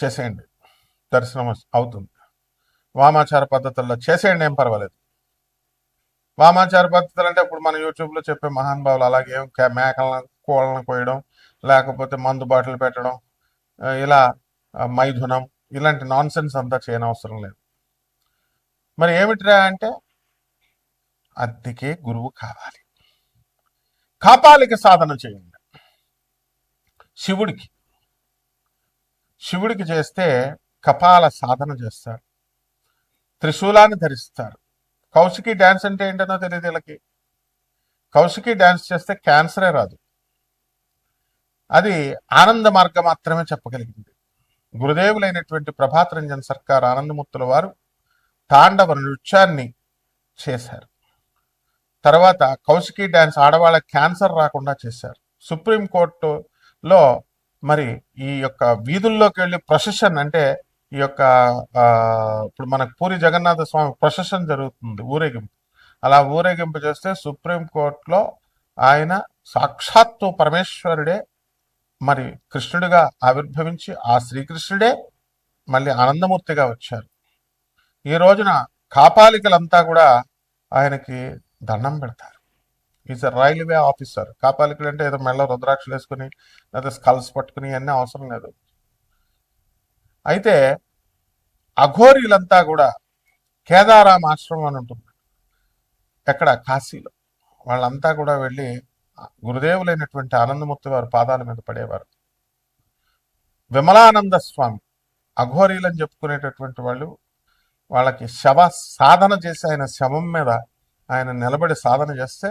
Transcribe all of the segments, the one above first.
చేసేయండి. దర్శనం అవుతుంది. వామాచార పద్ధతుల్లో చేసేయండి ఏం పర్వాలేదు. వామాచార పద్ధతులు అంటే ఇప్పుడు మన యూట్యూబ్లో చెప్పే మహానుభావులు అలాగే మేకలను కోళ్ళను కోయడం లేకపోతే మందు బాటిల్ పెట్టడం ఇలా మైథునం ఇలాంటి నాన్ సెన్స్ అంతా చేయనవసరం లేదు. మరి ఏమిటిరా అంటే అద్దెకే గురువు కావాలి. కాపాలిక సాధన చేయండి. శివుడికి శివుడికి చేస్తే కపాల సాధన చేస్తారు. త్రిశూలాన్ని ధరిస్తారు. కౌశికి డ్యాన్స్ అంటే ఏంటనో తెలియదు వీళ్ళకి. కౌశికి డ్యాన్స్ చేస్తే క్యాన్సరే రాదు. అది ఆనంద మార్గం మాత్రమే చెప్పగలిగింది. గురుదేవులైనటువంటి ప్రభాత్ రంజన్ సర్కార్ ఆనందముత్తుల వారు తాండవ నృత్యాన్ని చేశారు. తర్వాత కౌశికి డ్యాన్స్ ఆడవాళ్ళ క్యాన్సర్ రాకుండా చేశారు. సుప్రీం కోర్టులో మరి ఈ యొక్క వీధుల్లోకి వెళ్ళి ప్రొసెషన్ అంటే ఈ యొక్క ఇప్పుడు మనకు పూరి జగన్నాథ స్వామి ప్రొసెషన్ జరుగుతుంది ఊరేగింపు. అలా ఊరేగింపు చేస్తే సుప్రీం కోర్టులో ఆయన సాక్షాత్తు పరమేశ్వరుడే మరి కృష్ణుడిగా ఆవిర్భవించి ఆ శ్రీకృష్ణుడే మళ్ళీ ఆనందమూర్తిగా వచ్చారు. ఈ రోజున కాపాలికలంతా కూడా ఆయనకి దండం పెడతారు. ఈజ్ అ రైల్వే ఆఫీసర్ కాపాలికలు అంటే ఏదో మెళ్ళ రుద్రాక్షలు వేసుకుని లేదా స్కల్స్ పట్టుకుని అన్నీ అవసరం లేదు. అయితే అఘోరీలంతా కూడా కేదారాం ఆశ్రమం అని ఉంటుంది. ఎక్కడ? కాశీలో. వాళ్ళంతా కూడా వెళ్ళి గురుదేవులైనటువంటి ఆనందమూర్తి వారి పాదాల మీద పడేవారు. విమలానంద స్వామి అఘోరీలని చెప్పుకునేటటువంటి వాళ్ళు వాళ్ళకి శవ సాధన చేసి ఆయన శవం మీద ఆయన నిలబడి సాధన చేస్తే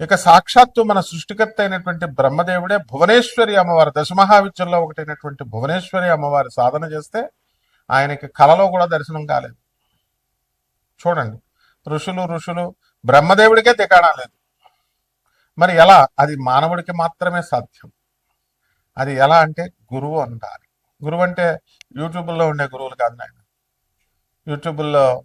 ఇక సాక్షాత్తు మన సృష్టికర్త అయినటువంటి బ్రహ్మదేవుడే భువనేశ్వరి అమ్మవారు దశమహావిద్యల్లో ఒకటైనటువంటి భువనేశ్వరి అమ్మవారి సాధన చేస్తే ఆయనకి కలలో కూడా దర్శనం కాలేదు. చూడండి. ఋషులు ఋషులు బ్రహ్మదేవుడికే దిగాడా లేదు. మరి ఎలా? అది మానవుడికి మాత్రమే సాధ్యం. అది ఎలా అంటే గురువు అంటారు. గురువు అంటే యూట్యూబ్లో ఉండే గురువులు కాదు నాయన. యూట్యూబ్లో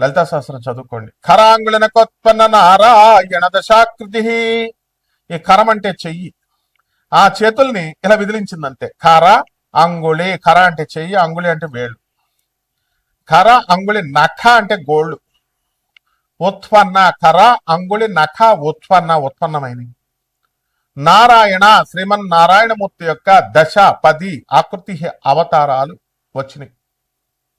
లలితా శాస్త్రం చదువుకోండి. ఖరాంగుళన కొత్పన్న నారాయణ దశాకృతి. ఈ కరం అంటే చెయ్యి. ఆ చేతుల్ని ఇలా విదిలించిందంతే. కర అంగుళి కర అంటే చెయ్యి అంగుళి అంటే వేళ్ళు. కర అంగుళి నఖ అంటే గోళ్ళు. ఉత్పన్న కర అంగుళి నఖ ఉత్పన్న ఉత్పన్నమైనవి. నారాయణ శ్రీమన్ నారాయణమూర్తి యొక్క దశ పది ఆకృతి అవతారాలు వచ్చినాయి.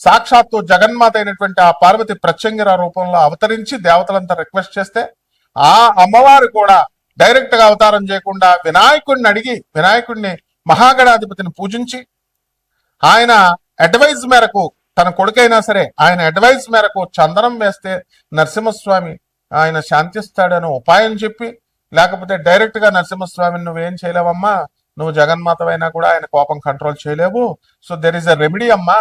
సాక్షాత్తు జగన్మాత అయినటువంటి ఆ పార్వతి ప్రత్యంగిర రూపంలో అవతరించి దేవతలంతా రిక్వెస్ట్ చేస్తే ఆ అమ్మవారు కూడా డైరెక్ట్గా అవతారం చేయకుండా వినాయకుడిని అడిగి వినాయకుడిని మహాగణాధిపతిని పూజించి ఆయన అడ్వైజ్ మేరకు తన కొడుకైనా సరే ఆయన అడ్వైజ్ మేరకు చందనం వేస్తే నరసింహస్వామి ఆయన శాంతిస్తాడని ఉపాయం చెప్పి లేకపోతే డైరెక్ట్గా నరసింహస్వామిని నువ్వేం చేయలేవమ్మా? నువ్వు జగన్మాతవైనా కూడా ఆయన కోపం కంట్రోల్ చేయలేవు. So there is a remedy అమ్మా.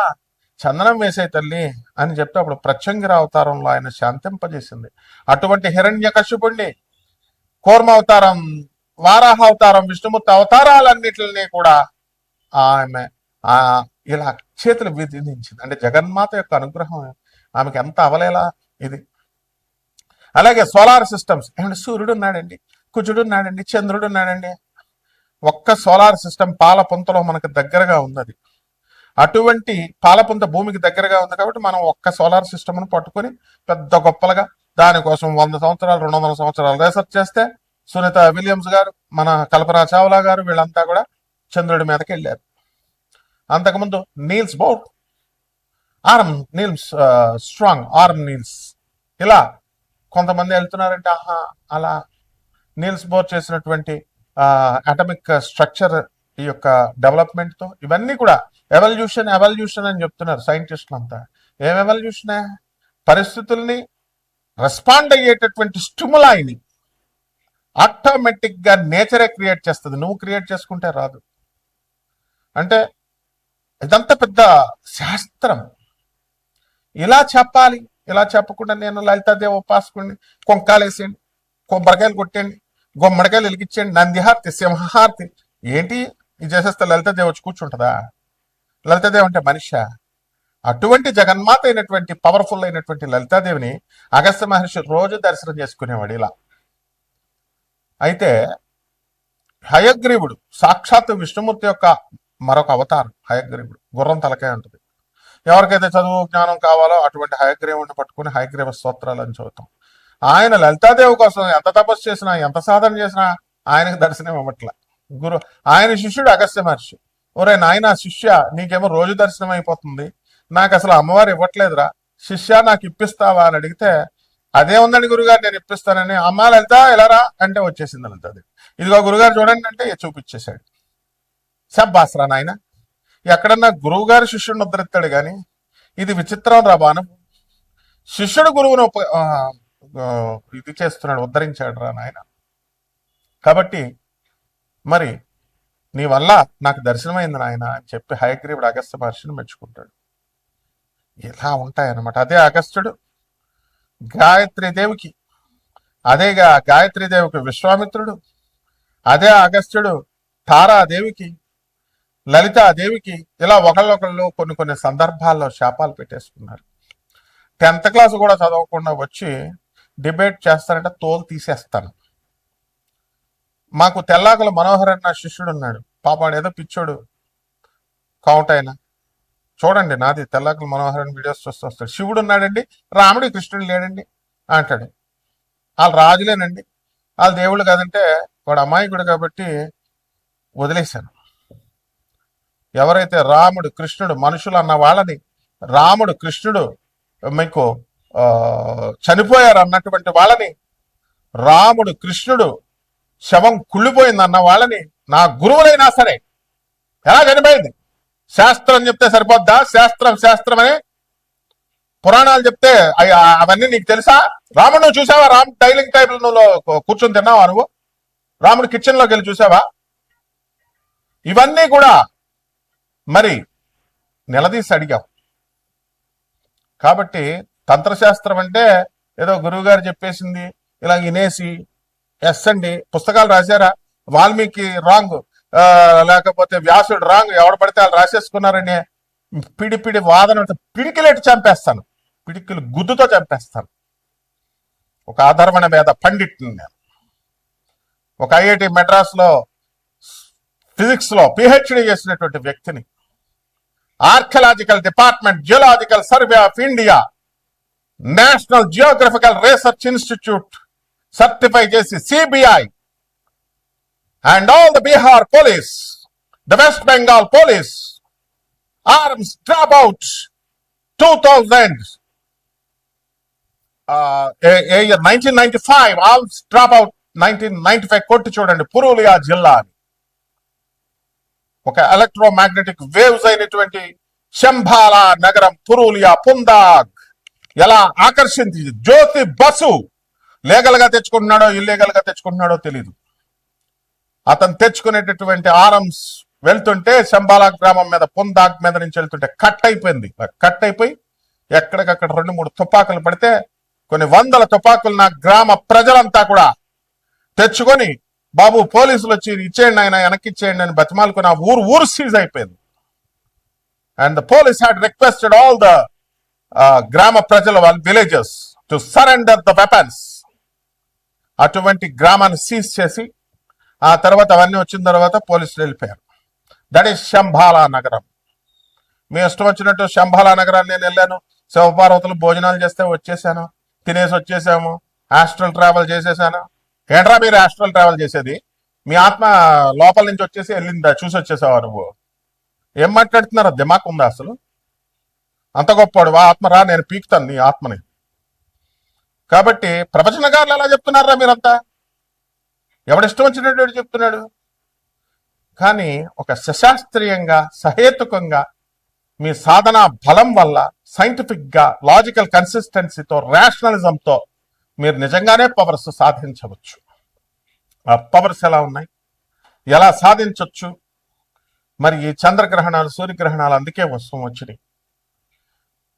చందనం వేసే తల్లి అని చెప్తే అప్పుడు ప్రత్యంగిర అవతారంలో ఆయన శాంతింపజేసింది. అటువంటి హిరణ్య కశ్యపుణ్ణి కోర్మ అవతారం వారాహ అవతారం విష్ణుమూర్తి అవతారాలన్నిటిని కూడా ఆమె ఆ ఇలా చేతులు విధించింది. అంటే జగన్మాత యొక్క అనుగ్రహం ఆమెకి ఎంత అవలేలా ఇది. అలాగే సోలార్ సిస్టమ్స్ ఏమంటే సూర్యుడు ఉన్నాడండి కుజుడు ఉన్నాడండి చంద్రుడు ఉన్నాడండి. ఒక్క సోలార్ సిస్టమ్ పాల పుంతలో మనకు దగ్గరగా ఉన్నది. అటువంటి పాలపుంత భూమికి దగ్గరగా ఉంది కాబట్టి మనం ఒక్క సోలార్ సిస్టమ్ను పట్టుకొని పెద్ద గొప్పలుగా దానికోసం వంద సంవత్సరాలు రెండు వందల సంవత్సరాలు రీసెర్చ్ చేస్తే సునీత విలియమ్స్ గారు మన కల్పనా చావ్లా గారు వీళ్ళంతా కూడా చంద్రుడి మీదకి వెళ్ళారు. అంతకుముందు Niels Bohr arm Niels strong arm Niels. ఇలా కొంతమంది వెళ్తున్నారంటే ఆహా అలా నీల్స్ బోర్ చేసినటువంటి అటమిక్ స్ట్రక్చర్ ఈ యొక్క డెవలప్మెంట్తో ఇవన్నీ కూడా ఎవల్యూషన్ ఎవల్యూషన్ అని చెప్తున్నారు సైంటిస్టులు అంతా. ఏం ఎవల్యూషనే పరిస్థితుల్ని రెస్పాండ్ అయ్యేటటువంటి స్టిములాయిని ఆటోమేటిక్గా నేచరే క్రియేట్ చేస్తుంది. నువ్వు క్రియేట్ చేసుకుంటే రాదు. అంటే ఇదంతా పెద్ద శాస్త్రం. ఇలా చెప్పాలి. ఇలా చెప్పకుండా నేను లలితాదేవి ఉపాసకుడిని కొంకాలేసేయండి కొబ్బరికాయలు కొట్టండి గుమ్మడికాయలు వెలిగించండి నందిహారతి సింహారతి ఏంటి? ఇది చేసేస్తే లలితాదేవి వచ్చి కూర్చుంటుందా? లలితాదేవి అంటే మనిష? అటువంటి జగన్మాత అయినటువంటి పవర్ఫుల్ అయినటువంటి లలితాదేవిని అగస్త్య మహర్షి రోజు దర్శనం చేసుకునేవాడు ఇలా. అయితే హయగ్రీవుడు సాక్షాత్ విష్ణుమూర్తి యొక్క మరొక అవతారం హయగ్రీవుడు. గుర్రం తలకాయ ఉంటుంది. ఎవరికైతే చదువు జ్ఞానం కావాలో అటువంటి హయగ్రీవుడిని పట్టుకుని హయగ్రీవ స్తోత్రాలు అని చదువుతాం ఆయన లలితాదేవి కోసం ఎంత తపస్సు చేసినా ఎంత సాధన చేసినా ఆయనకు దర్శనం ఇవ్వట్ల. గురు ఆయన శిష్యుడు అగస్త్య మహర్షి. ఒరే నాయన శిష్య నీకేమో రోజు దర్శనం అయిపోతుంది. నాకు అసలు అమ్మవారు ఇవ్వట్లేదురా. శిష్య నాకు ఇప్పిస్తావా అని అడిగితే అదే ఉందండి గురుగారు నేను ఇప్పిస్తానని. అమ్మ లలిత ఎలారా అంటే వచ్చేసింది లలితది ఇదిగో గురుగారు చూడండి అంటే చూపించేశాడు. సబ్బాసరా నాయన. ఎక్కడన్నా గురువు గారు శిష్యుడిని ఉద్ధరిస్తాడు కానీ ఇది విచిత్రం రా బాను. శిష్యుడు గురువును ఇది చేస్తున్నాడు ఉద్ధరించాడు రా నాయన. కాబట్టి మరి నీ వల్ల నాకు దర్శనమైంది నాయన అని చెప్పి హయగ్రీవుడు అగస్త్య మహర్షిని మెచ్చుకుంటాడు. ఇలా ఉంటాయన్నమాట. అదే అగస్త్యుడు గాయత్రి దేవికి అదేగా గాయత్రీదేవికి విశ్వామిత్రుడు అదే అగస్త్యుడు తారాదేవికి లలితాదేవికి ఇలా ఒకళ్ళొకళ్ళు కొన్ని కొన్ని సందర్భాల్లో శాపాలు పెట్టేసుకున్నారు. టెన్త్ క్లాస్ కూడా చదవకుండా వచ్చి డిబేట్ చేస్తారంటే తోలు తీసేస్తాను. మాకు తెల్లాకుల మనోహర్ అన్న శిష్యుడు ఉన్నాడు. పాపాడు ఏదో పిచ్చోడు కౌంట్ చూడండి నాది తెల్లాకుల మనోహర్ అని వీడియోస్ చూస్తూ వస్తాడు. శివుడు ఉన్నాడండి రాముడు కృష్ణుడు లేడండి అంటాడు. వాళ్ళు రాజులేనండి. వాళ్ళ దేవుళ్ళు కాదంటే వాడు అమాయకుడు కాబట్టి వదిలేశాను. ఎవరైతే రాముడు కృష్ణుడు మనుషులు అన్న వాళ్ళని రాముడు కృష్ణుడు మీకు చనిపోయారు అన్నటువంటి వాళ్ళని రాముడు కృష్ణుడు శవం కుళ్ళిపోయింది అన్న వాళ్ళని నా గురువులైనా సరే ఎలా చనిపోయింది? శాస్త్రం చెప్తే సరిపోద్దా? శాస్త్రం శాస్త్రం అని పురాణాలు చెప్తే అవన్నీ నీకు తెలుసా? రాముడు నువ్వు చూసావా? రామ్ డైలింగ్ టేబుల్ నువ్వు కూర్చొని తిన్నావా నువ్వు? రాముడు కిచెన్లోకి వెళ్ళి చూసావా? ఇవన్నీ కూడా మరి నిలదీసి అడిగాం కాబట్టి తంత్రశాస్త్రం అంటే ఏదో గురువుగారు చెప్పేసింది ఇలా వినేసి ఎస్ అండి. పుస్తకాలు రాశారా? వాల్మీకి రాంగ్. లేకపోతే వ్యాసుడు రాంగ్. ఎవడు పడితే వాళ్ళు రాసేసుకున్నారని పిడి పిడి వాదన పిడికిలేటి చంపేస్తాను. పిడికిలు గుద్దుతో చంపేస్తాను. ఒక ఆధర్మణ మీద పండిట్ని నేను. ఒక ఐఐటి మెడ్రాస్లో ఫిజిక్స్లో ఫిజిక్స్లో పిహెచ్డి చేసినటువంటి వ్యక్తిని. Archaeological department geological survey of India national geographical research institute certify చేసి CBI and all the Bihar police the West Bengal police arms drop out two thousand nineteen ninety five arms drop out nineteen ninety five కొట్టి చూడండి పురూలియా జిల్లా అని. ఒక electromagnetic waves అయినటువంటి శంభాలా నగరం పురూలియా పుందాగ్. ఎలా ఆకర్షించింది? జ్యోతి బసు లీగల్గా తెచ్చుకుంటున్నాడో ఇల్లీగల్గా తెచ్చుకుంటున్నాడో తెలియదు అతను తెచ్చుకునేటటువంటి ఆర్మ్స్ వెళ్తుంటే శంబాలా గ్రామం మీద పుందాగ్ మీద నుంచి వెళ్తుంటే కట్ అయిపోయింది. కట్ అయిపోయి ఎక్కడికక్కడ రెండు మూడు తుపాకులు పడితే కొన్ని వందల తుపాకులు నా గ్రామ ప్రజలంతా కూడా తెచ్చుకొని బాబు పోలీసులు వచ్చి ఇచ్చేయండి ఆయన వెనక్కి ఇచ్చేయండి అని బతిమాలకు నా ఊరు ఊరు సీజ్ అయిపోయింది. And the police had requested all the గ్రామ ప్రజల వాళ్ళ villages to surrender the weapons అటువంటి గ్రామాన్ని సీజ్ చేసి ఆ తర్వాత అవన్నీ వచ్చిన తర్వాత పోలీసులు వెళ్ళిపోయారు. దట్ ఈస్ శంభాలా నగరం. మీ ఇష్టం వచ్చినట్టు శంభాలా నగరాన్ని నేను వెళ్ళాను. శివపార్వతులు భోజనాలు చేస్తే వచ్చేసాను. తినేసి వచ్చేసాము. హాస్టల్ ట్రావెల్ చేసేసాను. ఏంట్రా మీరు హాస్టల్ ట్రావెల్ చేసేది? మీ ఆత్మ లోపల నుంచి వచ్చేసి వెళ్ళిందా? చూసి వచ్చేసావా నువ్వు? ఏం మాట్లాడుతున్నారా? దిమాక్ ఉందా అసలు? అంత గొప్పవాడు. ఆత్మ రా నేను పీకుతాను నీ ఆత్మని. కాబట్టి ప్రవచనకారులు ఎలా చెప్తున్నారా మీరంతా? ఎవడిష్టం వచ్చినట్టు చెప్తున్నాడు? కానీ ఒక సశాస్త్రీయంగా సహేతుకంగా మీ సాధన బలం వల్ల సైంటిఫిక్గా లాజికల్ కన్సిస్టెన్సీతో రేషనలిజంతో మీరు నిజంగానే పవర్స్ సాధించవచ్చు. ఆ పవర్స్ ఎలా ఉన్నాయి? ఎలా సాధించవచ్చు మరి ఈ చంద్రగ్రహణాలు సూర్యగ్రహణాలు అందుకే వస్తూ వచ్చినాయి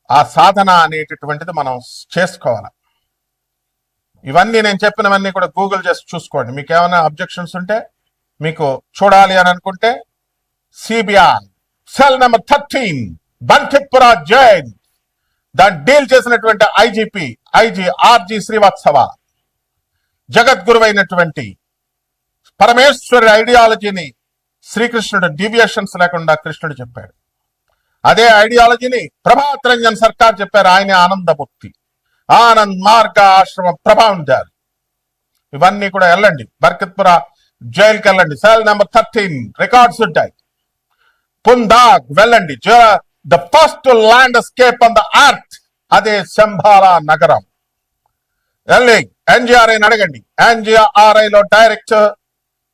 ఆ సాధన అనేటటువంటిది మనం చేసుకోవాలి? ఇవన్నీ నేను చెప్పినవన్నీ కూడా గూగుల్ చేసి చూసుకోండి. మీకు ఏమైనా అబ్జెక్షన్స్ ఉంటే మీకు చూడాలి అని అనుకుంటే CBR cell number thirteen Bankipura Jain దాన్ని డీల్ చేసినటువంటి ఐజీపీ ఐజీ ఆర్జీ శ్రీవాత్సవ జగద్గురువైనటువంటి పరమేశ్వరి ఐడియాలజీని శ్రీకృష్ణుడు డీవియేషన్స్ లేకుండా కృష్ణుడు చెప్పాడు. అదే ఐడియాలజీని ప్రభాత్ రంజన్ సర్కార్ చెప్పారు. ఆయన ఆనందముక్తి ఆనంద్ మార్గ ఆశ్రమ ప్రభావంజారు ఇవన్నీ కూడా వెళ్ళండి. బర్కత్పుర జైలుకి వెళ్ళండి. Cell number thirteen. రికార్డ్స్ ఉంటాయి. పుందాగ్ వెళ్ళండి. The first landscape on the earth. అదే శంభాల నగరం. వెళ్ళి ఎన్జిఆర్ఐ అడగండి. ఎన్జిఆర్ఐ లో డైరెక్టర్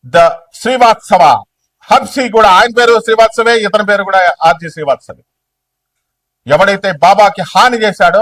ద శ్రీవాత్సవ హబ్సి కూడా ఆయన పేరు శ్రీవాత్సవే ఇతని పేరు కూడా ఆర్జీ శ్రీవాత్సవే ఎవడైతే బాబాకి హాని చేశాడో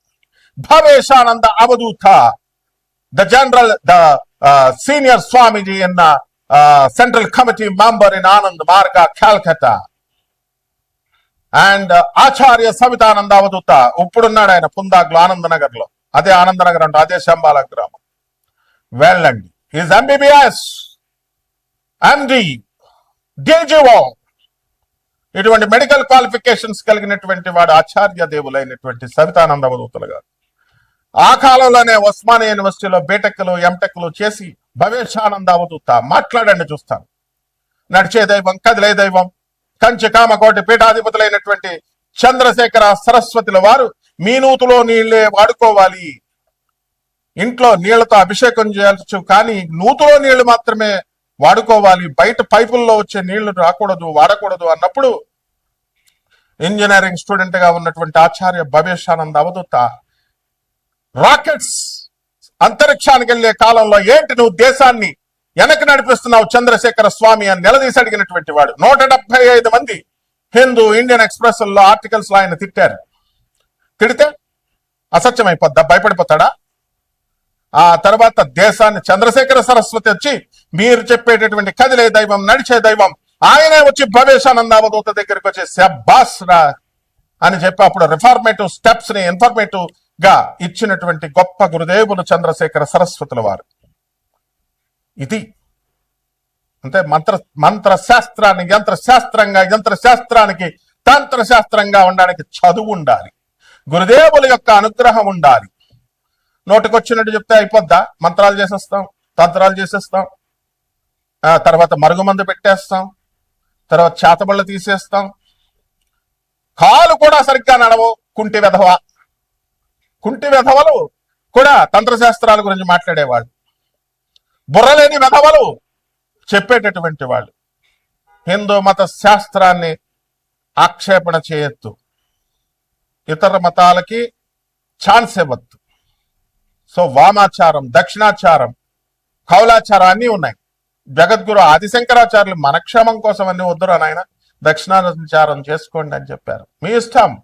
Bhaveshananda Avadhuta. The general, the uh, senior Swamiji in the uh, Central Committee member in Anand Marga, Calcutta. And Acharya Savitananda Avadhuta ఇప్పుడున్నాడు ఆయన పుందాగ్లో ఆనందనగర్లో అదే ఆనందనగర్ అంటే అదే శంబాల గ్రామం. వెళ్ళండి ఈజ్ ఎంబీబీఎస్ ఎండి డిజిఓ ఇటువంటి మెడికల్ క్వాలిఫికేషన్స్ కలిగినటువంటి వాడు ఆచార్య దేవులైనటువంటి సవితానంద అవధూతలు గారు. ఆ కాలంలోనే ఉస్మానియా యూనివర్సిటీలో బీటెక్లు ఎంటెక్లు చేసి భవేశానంద అవధూత మాట్లాడండి చూస్తాను. నడిచే దైవం కదిలే దైవం కంచి కామకోటి పీఠాధిపతులైనటువంటి చంద్రశేఖర సరస్వతుల వారు మీ నూతులో నీళ్ళే వాడుకోవాలి. ఇంట్లో నీళ్ళతో అభిషేకం చేయవచ్చు కానీ నూతులో నీళ్ళు మాత్రమే వాడుకోవాలి. బయట పైపుల్లో వచ్చే నీళ్ళు రాకూడదు వాడకూడదు అన్నప్పుడు ఇంజనీరింగ్ స్టూడెంట్గా ఉన్నటువంటి ఆచార్య భవేశానంద అవధూత రాకెట్స్ అంతరిక్షానికి వెళ్ళే కాలంలో ఏంటి నువ్వు దేశాన్ని వెనక్కి నడిపిస్తున్నావు చంద్రశేఖర స్వామి అని నిలదీసి అడిగినటువంటి వాడు? నూట ఐదు మంది హిందూ ఇండియన్ ఎక్స్ప్రెస్లో ఆర్టికల్స్లో ఆయన తిట్టారు. తిడితే అసత్యం అయిపోద్దా భయపడిపోతాడా? ఆ తర్వాత దేశాన్ని చంద్రశేఖర సరస్వతి వచ్చి మీరు చెప్పేటటువంటి కదిలే దైవం నడిచే దైవం ఆయనే వచ్చి భవేశానంద అవధూత దగ్గరికి వచ్చి శబ్బాస్ రా అని చెప్పి అప్పుడు రిఫార్మేటివ్ స్టెప్స్ని ఇన్ఫర్మేటివ్ గా ఇచ్చినటువంటి గొప్ప గురుదేవులు చంద్రశేఖర సరస్వతుల వారు. ఇది అంటే మంత్ర మంత్ర శాస్త్రాన్ని యంత్ర శాస్త్రంగా యంత్ర శాస్త్రానికి తంత్ర శాస్త్రంగా ఉండడానికి చదువు ఉండాలి. గురుదేవుల యొక్క అనుగ్రహం ఉండాలి. నోటికొచ్చినట్టు చెప్తే అయిపోద్దా? మంత్రాలు చేసేస్తాం తంత్రాలు చేసేస్తాం. ఆ తర్వాత మరుగుమందు పెట్టేస్తాం. తర్వాత చేతబళ్ళు తీసేస్తాం. కాలు కూడా సరిగ్గా నడవు కుంటి వెధవా? కుంటి వెధవలు కూడా తంత్రశాస్త్రాల గురించి మాట్లాడేవాళ్ళు. బుర్రలేని వెధవలు చెప్పేటటువంటి వాళ్ళు. హిందూ మత శాస్త్రాన్ని ఆక్షేపణ చేయొద్దు. ఇతర మతాలకి ఛాన్స్ ఇవ్వద్దు. సో వామాచారం దక్షిణాచారం కౌలాచారం అన్నీ ఉన్నాయి. జగద్గురు ఆదిశంకరాచార్యులు మనక్షేమం కోసం అన్ని వద్దురా నాయన దక్షిణాచారం చేసుకోండి అని చెప్పారు. మీ ఇష్టం.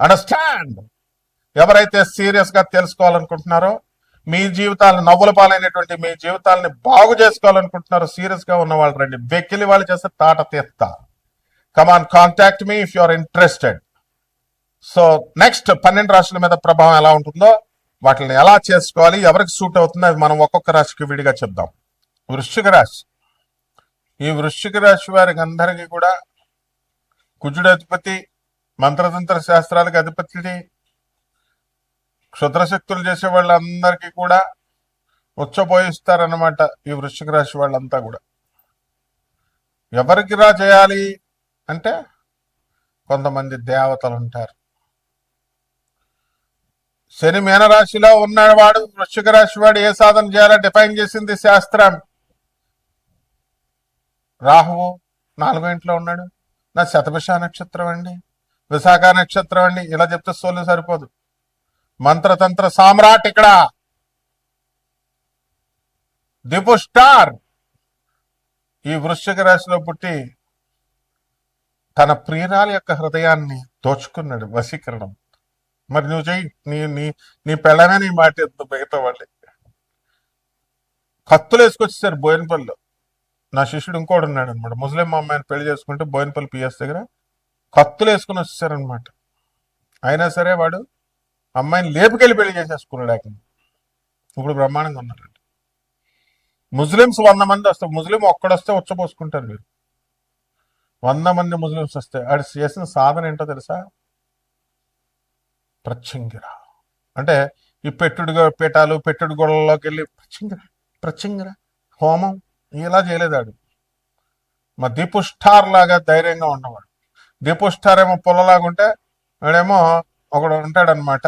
అండర్స్టాండ్ ఎవరైతే సీరియస్గా తెలుసుకోవాలనుకుంటున్నారో మీ జీవితాలను నవ్వుల పాలైనటువంటి మీ జీవితాలని బాగు చేసుకోవాలనుకుంటున్నారో సీరియస్గా ఉన్న వాళ్ళు రండి. వెక్కిలి వాళ్ళు చేస్తే తాట తీస్తా come on contact me if you are interested so next పన్నెండు రాశుల మీద ప్రభావం ఎలా ఉంటుందో వాటిని ఎలా చేసుకోవాలి ఎవరికి సూట్ అవుతుందో అది మనం ఒక్కొక్క రాశికి విడిగా చెప్దాం. వృశ్చిక రాశి. ఈ వృశ్చిక రాశి వారికి అందరికీ కూడా కుజుడు అధిపతి మంత్రతంత్ర శాస్త్రాలకు అధిపతి క్షుద్రశక్తులు చేసే వాళ్ళందరికీ కూడా ఉచ్చబోయిస్తారనమాట ఈ వృశ్చిక రాశి వాళ్ళంతా కూడా. ఎవరికి రా చేయాలి అంటే కొంతమంది దేవతలు ఉంటారు. శని మీనరాశిలో ఉన్నవాడు వృశ్చిక రాశి వాడు ఏ సాధన చేయాలో డిఫైన్ చేసింది శాస్త్రం. రాహువు నాలుగో ఇంట్లో ఉన్నాడు. నా శతభిష నక్షత్రం అండి. విశాఖ నక్షత్రం అండి. ఇలా చెప్తే సోలు సరిపోదు. మంత్రతంత్ర సామ్రాట్ ఇక్కడ. దిపు స్టార్. ఈ వృశ్చిక రాశిలో పుట్టి తన ప్రియురాలి యొక్క హృదయాన్ని దోచుకున్నాడు వశీకరణం. మరి నువ్వు చెయ్యి. నీ నీ నీ పెళ్ళనే నీ మాట ఎత్తు మిగతా వాళ్ళే. కత్తులు వేసుకొచ్చేసారు బోయినపల్లిలో. నా శిష్యుడు ఇంకోడు ఉన్నాడు అనమాట ముస్లిం అమ్మాయిని పెళ్ళి చేసుకుంటే బోయినపల్లి పిఎస్ దగ్గర కత్తులు వేసుకుని వచ్చేసారనమాట అయినా సరే వాడు అమ్మాయిని లేపుకెళ్ళి పెళ్ళి చేసేసుకున్నాడు ఇప్పుడు బ్రహ్మాండంగా ఉన్నారండి ముస్లిమ్స్ వంద మంది వస్తారు ముస్లిం ఒక్కడొస్తే ఉచ్చపోసుకుంటారు మీరు వంద మంది ముస్లిమ్స్ వస్తే ఆడు చేసిన సాధన ఏంటో తెలుసా? ప్రత్యంగిర అంటే ఈ పెట్టుడు పీఠాలు పెట్టుడు గొడవల్లోకి వెళ్ళి ప్రత్యంగిర ప్రత్యంగిర హోమం ఇలా చేయలేదు మా దీపుష్ఠార్ లాగా ధైర్యంగా ఉన్నవాడు. దీపు స్టార్ ఏమో ఉంటే వాడేమో ఒకడు ఉంటాడనమాట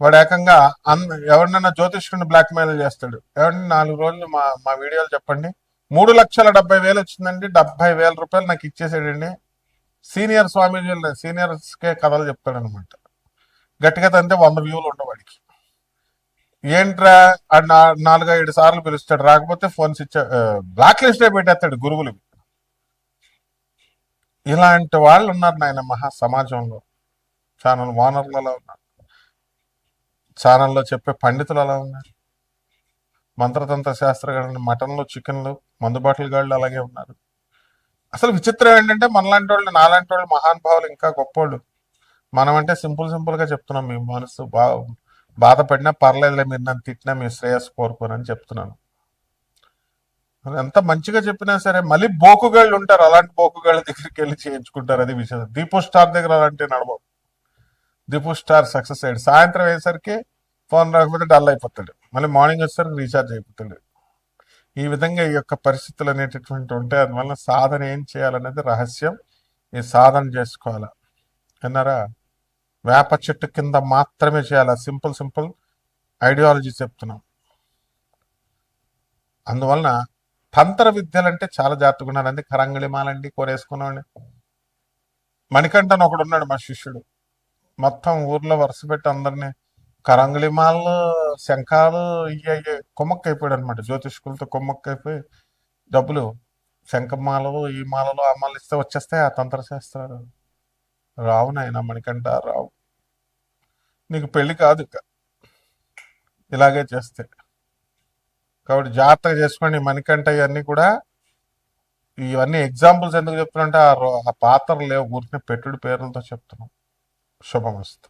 వాడు ఏకంగా అన్ ఎవరినైనా జ్యోతిష్కుని బ్లాక్మెయిల్ చేస్తాడు. ఎవరిని నాలుగు రోజులు మా మా వీడియోలు చెప్పండి. మూడు లక్షల డెబ్బై వేలు వచ్చిందండి డెబ్బై వేల రూపాయలు నాకు ఇచ్చేసాడండి. సీనియర్ స్వామీజీలు సీనియర్స్కే కథలు చెప్తాడనమాట గట్టిగా తంతే వంద వ్యూలు ఉండవాడికి ఏంట్రా నాలుగైదు నాలుగు సార్లు పిలుస్తాడు. రాకపోతే ఫోన్స్ ఇచ్చా బ్లాక్ లిస్టే పెట్టేస్తాడు గురువులు ఇలాంటి వాళ్ళు ఉన్నారు నాయన మహా సమాజంలో. ఛానల్ ఓనర్లు అలా ఉన్నారు. ఛానల్లో చెప్పే పండితులు అలా ఉన్నారు. మంత్రతంత్ర శాస్త్రగాళ్ళు మటన్లు చికెన్లు మందుబాటులు గాళ్ళు అలాగే ఉన్నారు. అసలు విచిత్రం ఏంటంటే మనలాంటి వాళ్ళు నాలాంటి వాళ్ళు మహానుభావులు ఇంకా గొప్పోళ్ళు. మనం అంటే సింపుల్ సింపుల్గా చెప్తున్నాం మీ మనసు బా బాధపడినా పర్లేదులే మీరు నన్ను తిట్టినా మీ శ్రేయస్సు కోరుకోనని చెప్తున్నాను. మరి ఎంత మంచిగా చెప్పినా సరే మళ్ళీ బోకుగాళ్ళు ఉంటారు. అలాంటి బోకుగాళ్ళ దగ్గరికి వెళ్ళి చేయించుకుంటారు అది విషయం. దీపు స్టార్ దగ్గర అలాంటి నడవవు. దీపు స్టార్ సక్సెస్ అయ్యాడు. సాయంత్రం అయ్యేసరికి ఫోన్ రాకపోతే డల్ అయిపోతాడు. మళ్ళీ మార్నింగ్ వచ్చేసరికి రీఛార్జ్ అయిపోతాడు. ఈ విధంగా ఈ యొక్క పరిస్థితులు అనేటటువంటి ఉంటాయి అందువల్ల సాధన ఏం చేయాలనేది రహస్యం. ఈ సాధన చేసుకోవాలా. అన్నారా వేప చెట్టు కింద మాత్రమే చేయాలి? సింపుల్ సింపుల్ ఐడియాలజీ చెప్తున్నాం. అందువలన తంత్ర విద్యలంటే చాలా జాగ్రత్తగా ఉన్నారండి కరంగళిమాలండి కోరేసుకున్నాండి మణికంఠన్ ఒకడు ఉన్నాడు మా శిష్యుడు. మొత్తం ఊర్లో వరుస పెట్టి అందరినీ కరంగళిమాలు శంఖాలు ఇవి అయ్యి కొమ్మక్కైపోయాడు అనమాట జ్యోతిష్కులతో కొమ్మక్కైపోయి డబ్బులు శంఖమాలలు ఈ మాలలు ఆ మాలలు ఇస్తే వచ్చేస్తాయి ఆ తంత్రశాస్త్రాలు రావు నాయన మణికంఠ రావు. నీకు పెళ్ళి కాదు ఇక. ఇలాగే చేస్తే. కాబట్టి జాగ్రత్తగా చేసుకోండి. మణికంఠ ఇవన్నీ కూడా ఇవన్నీ ఎగ్జాంపుల్స్ ఎందుకు చెప్తున్నా అంటే ఆ పాత్రలు లేవు. ఊరికే పెట్టుడు పేర్లతో చెప్తున్నాం. శుభమస్తు.